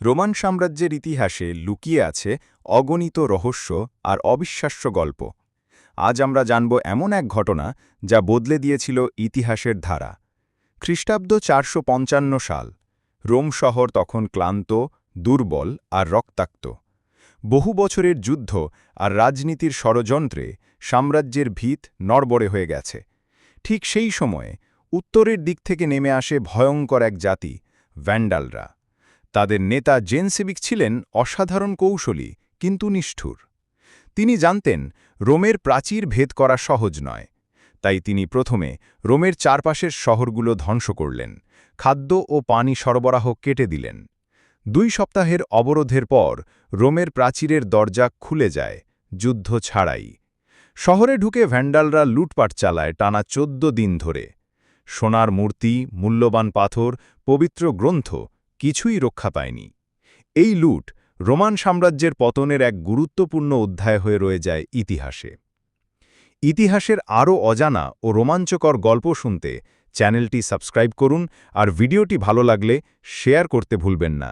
Roman সাম্রাজ্যের ইতিহাসে লুকিয়ে আছে অগণিত রহস্য আর অবিশ্বাস্য গল্প। আজ আমরা জানব এমন এক ঘটনা যা বদলে দিয়েছিল ইতিহাসের ধারা। খ্রিস্টাব্দ চারশো পঞ্চান্ন সাল, রোম শহর তখন ক্লান্ত, দুর্বল আর রক্তাক্ত। বহু বছরের যুদ্ধ আর রাজনীতির ষড়যন্ত্রে সাম্রাজ্যের ভিত নড়বড়ে হয়ে গেছে। ঠিক সেই সময়ে উত্তরের দিক থেকে নেমে আসে ভয়ঙ্কর এক জাতি, ভ্যান্ডালরা। তাদের নেতা জেনসেবিক ছিলেন অসাধারণ কৌশলী, কিন্তু নিষ্ঠুর। তিনি জানতেন, রোমের প্রাচীর ভেদ করা সহজ নয়। তাই তিনি প্রথমে রোমের চারপাশের শহরগুলো ধ্বংস করলেন, খাদ্য ও পানি সরবরাহ কেটে দিলেন। দুই সপ্তাহের অবরোধের পর রোমের প্রাচীরের দরজা খুলে যায়, যুদ্ধ ছাড়াই। শহরে ঢুকে ভ্যান্ডালরা লুটপাট চালায় টানা চোদ্দ দিন ধরে। সোনার মূর্তি, মূল্যবান পাথর, পবিত্র গ্রন্থ কিছুই রক্ষা পায়নি। এই লুট রোমান সাম্রাজ্যের পতনের এক গুরুত্বপূর্ণ অধ্যায় হয়ে রয়ে যায় ইতিহাসে। ইতিহাসের আরও অজানা ও রোমাঞ্চকর গল্প শুনতে চ্যানেলটি সাবস্ক্রাইব করুন আর ভিডিওটি ভালো লাগলে শেয়ার করতে ভুলবেন না।